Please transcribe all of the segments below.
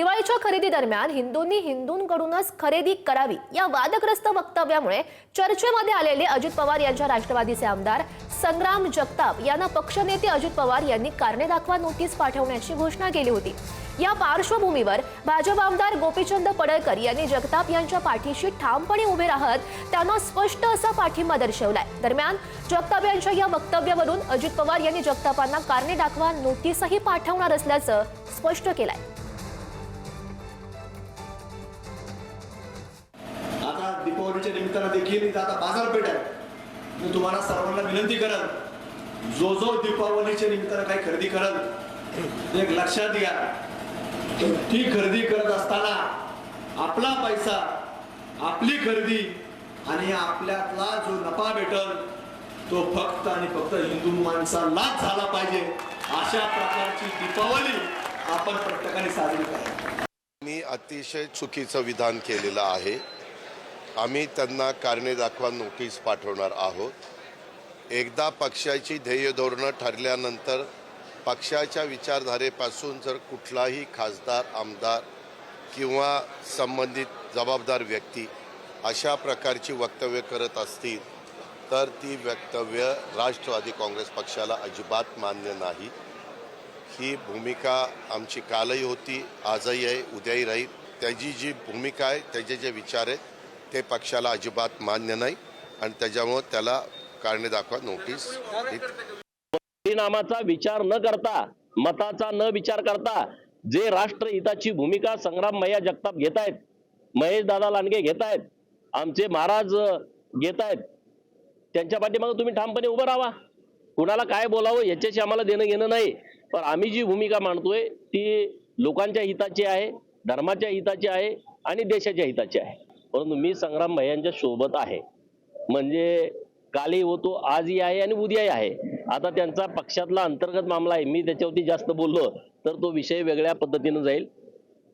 दिवाळीच्या खरेदी दरम्यान हिंदूंनी हिंदूंकडूनच खरेदी करावी या वादग्रस्त वक्तव्यामुळे चर्चेमध्ये आलेले अजित पवार यांच्या राष्ट्रवादीचे आमदार संग्राम जगताप यांना पक्षनेते अजित पवार यांनी कारणे दाखवा नोटीस पाठवण्याची घोषणा केली होती. या पार्श्वभूमीवर भाजप आमदार गोपीचंद पडळकर यांनी जगताप यांच्या पाठीशी ठामपणे उभे राहत त्यांना स्पष्ट असा पाठिंबा दर्शवलाय. दरम्यान जगताप यांच्या या वक्तव्यावरून अजित पवार यांनी जगतापांना कारणे दाखवा नोटीसही पाठवणार असल्याचं स्पष्ट केलंय. आता निमित्तानं देखील इथं आता बाजारपेठ आहे. मी तुम्हाला सर्वांना विनंती करल जो जो दीपावलीच्या निमित्तानं काही खरेदी करल. एक लक्षात घ्या ती खरेदी करत असताना आपला पैसा आपली खरेदी आणि आपल्यातला जो नफा भेटल तो फक्त आणि फक्त हिंदू माणसालाच झाला पाहिजे. अशा प्रकारची दीपावली आपण प्रत्येकाने साजरी करा मी अतिशय चुकीचं विधान केलेलं आहे. आम्ही त्यांना कारणे दाखवा नोटीस पाठवणार आहोत. एकदा पक्षाची ध्येय धोरणं ठरल्यानंतर पक्षाच्या विचारधारेपासून जर कुठलाही खासदार आमदार किंवा संबंधित जबाबदार व्यक्ती अशा प्रकारची वक्तव्य करत असतील तर ती वक्तव्य राष्ट्रवादी काँग्रेस पक्षाला अजिबात मान्य नाही. ही भूमिका आमची कालही होती आजही आहे उद्याही राहील. त्याची जी भूमिका आहे त्याचे जे विचार आहेत ते पक्षाला अजिबात मान्य नाही आणि त्याच्यामुळं त्याला कारणे दाखवा नोटीस परिणामाचा विचार न करता मताचा न विचार करता जे राष्ट्रहिताची भूमिका संग्राम मैया जगताप घेत आहेत महेश दादा लांडगे घेत आहेत आमचे महाराज घेत आहेत त्यांच्या पाठीमागे तुम्ही ठामपणे उभं राहा. कुणाला काय बोलावं याच्याशी आम्हाला देणं घेणं नाही. पण आम्ही जी भूमिका मांडतोय ती लोकांच्या हिताची आहे धर्माच्या हिताची आहे आणि देशाच्या हिताची आहे. परंतु मी संग्राम भैयांच्या सोबत आहे. म्हणजे कालही होतो आजही आहे आणि उद्याही आहे. आता त्यांचा पक्षातला अंतर्गत मामला आहे. मी त्याच्यावरती जास्त बोललो तर तो विषय वेगळ्या पद्धतीनं जाईल.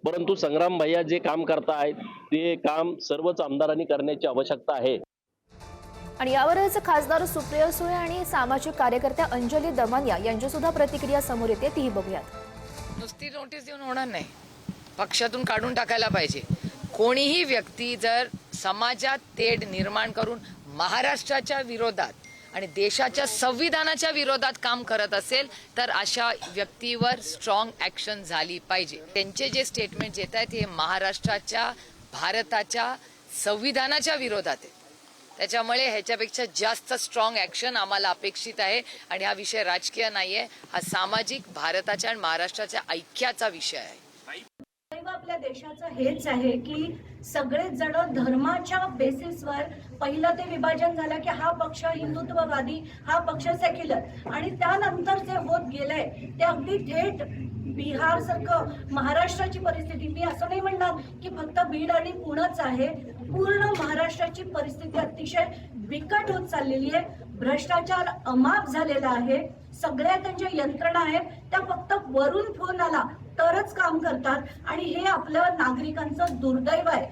परंतु संग्राम भैया जे काम करतायत ते काम सर्वच आमदारांनी करण्याची आवश्यकता आहे. आणि यावरच खासदार सुप्रिया सुळे आणि सामाजिक कार्यकर्त्या अंजली दमानिया यांची सुद्धा प्रतिक्रिया समोर येते तीही बघूयात. नुसती नोटीस देऊन होणार नाही. पक्षातून काढून टाकायला पाहिजे. कोणीही व्यक्ती जर समाजात तेढ निर्माण करून महाराष्ट्राच्या विरोधात आणि देशाच्या संविधानाच्या विरोधात काम करत असेल तर अशा व्यक्तीवर स्ट्रॉंग ॲक्शन झाली पाहिजे. त्यांचे जे स्टेटमेंट येत आहेत हे महाराष्ट्राच्या भारताच्या संविधानाच्या विरोधात आहे त्याच्यामुळे ह्याच्यापेक्षा जास्त स्ट्रॉंग ॲक्शन आम्हाला अपेक्षित आहे आणि हा विषय राजकीय नाही आहे हा सामाजिक भारताच्या आणि महाराष्ट्राच्या ऐक्याचा विषय आहे. दैव आपल्या देशाचं हेच आहे की सगळेच जण धर्माच्या बेसिसवर पहिलं ते विभाजन झालं की हा पक्ष हिंदुत्ववादी हा पक्ष सेक्युलर आणि त्यानंतर जे होत गेलंय ते अगदी थेट बिहार सारखं महाराष्ट्राची परिस्थिती. मी असं नाही म्हणणार की फक्त बीड आणि पुणंच आहे. पूर्ण महाराष्ट्राची परिस्थिती अतिशय बिकट होत चाललेली आहे. भ्रष्टाचार अमाप झालेला आहे. सगळ्या त्यांच्या यंत्रणा आहेत. त्या फक्त वरून फोन आला तरच काम करतात. आणि हे आपलं नागरिकांचं दुर्दैव आहे.